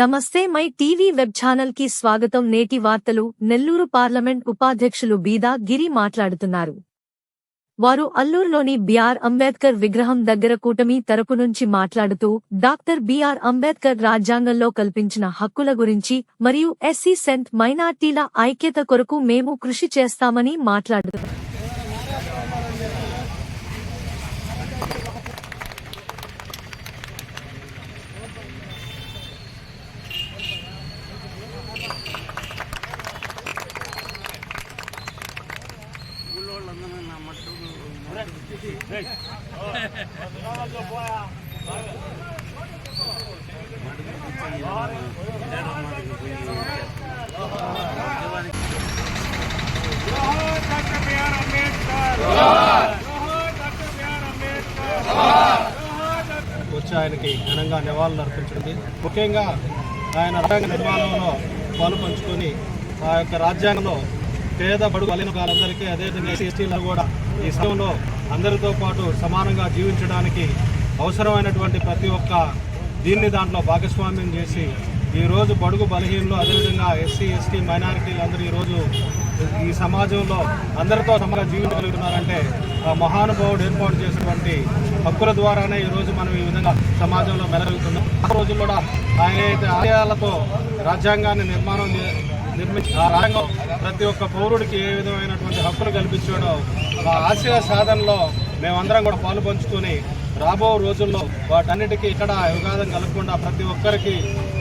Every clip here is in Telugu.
నమస్తే మై టీవీ వెబ్ ఛానల్కి స్వాగతం. నేటి వార్తలు. నెల్లూరు పార్లమెంట్ ఉపాధ్యక్షులు బీదా గిరి మాట్లాడుతున్నారు. వారు అల్లూరులోని బిఆర్ అంబేద్కర్ విగ్రహం దగ్గర కూటమి తరపు నుంచి మాట్లాడుతూ డాక్టర్ బిఆర్ అంబేద్కర్ రాజ్యాంగంలో కల్పించిన హక్కుల గురించి మరియు ఎస్సీ సెంట్ మైనార్టీల ఐక్యత కొరకు మేము కృషి చేస్తామని మాట్లాడుతున్నారు ఊళ్ళోళ్ళందరూ నా మట్టుకు జోహార్ డాక్టర్ బిఆర్ అంబేద్కర్ జోహార్ డాక్టర్ బిఆర్ అంబేద్కర్ జోహార్ డాక్టర్ వచ్చి ఆయనకి ఘనంగా నివాళులు అర్పించింది ముఖ్యంగా ఆయన రాజ్యాంగ నిర్మాణంలో పాలు పంచుకొని ఆ యొక్క రాజ్యాంగంలో పేద బడుగు బలిన వారందరికీ అదేవిధంగా ఎస్సీ ఎస్టీలు కూడా ఈ సమయంలో అందరితో పాటు సమానంగా జీవించడానికి అవసరమైనటువంటి ప్రతి ఒక్క దీన్ని దాంట్లో భాగస్వామ్యం చేసి ఈరోజు బడుగు బలహీనలు అదేవిధంగా ఎస్సీ ఎస్టీ మైనారిటీలు అందరూ ఈరోజు ఈ సమాజంలో అందరితో సమంగా జీవించగలుగుతున్నారంటే ఆ మహానుభావుడు ఏర్పాటు చేసినటువంటి హక్కుల ద్వారానే ఈరోజు మనం ఈ విధంగా సమాజంలో మెలగలుగుతున్నాం. ఆ రోజుల్లో కూడా ఆయన అయితే రాజ్యాంగాన్ని నిర్మాణం చే- నిర్మించి ఆ రాజ్యాంగం ప్రతి ఒక్క పౌరుడికి ఏ విధమైనటువంటి హక్కులు కల్పించాడో ఆ ఆశయ సాధనలో మేమందరం కూడా పాలు పంచుకొని రాబో రోజుల్లో వాటన్నిటికీ ఇక్కడ యుగాదం కలగకుండా ప్రతి ఒక్కరికి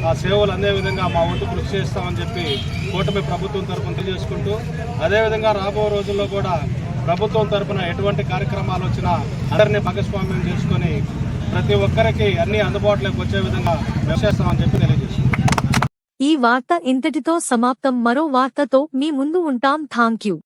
ఆ సేవలు అందే విధంగా మా వంతు కృషి చేస్తామని చెప్పి కూటమి ప్రభుత్వం తరఫున తెలియజేసుకుంటూ అదేవిధంగా రాబో రోజుల్లో కూడా ప్రభుత్వం తరఫున ఎటువంటి కార్యక్రమాలు వచ్చినా అందరినీ భాగస్వామ్యం చేసుకొని ప్రతి ఒక్కరికి అన్ని అందుబాటులోకి వచ్చే విధంగా మేము చెప్పి తెలియజేస్తాం ఈ వార్త ఇంతటితో సమాప్తం. మరో వార్తతో మీ ముందు ఉంటాం. థాంక్యూ.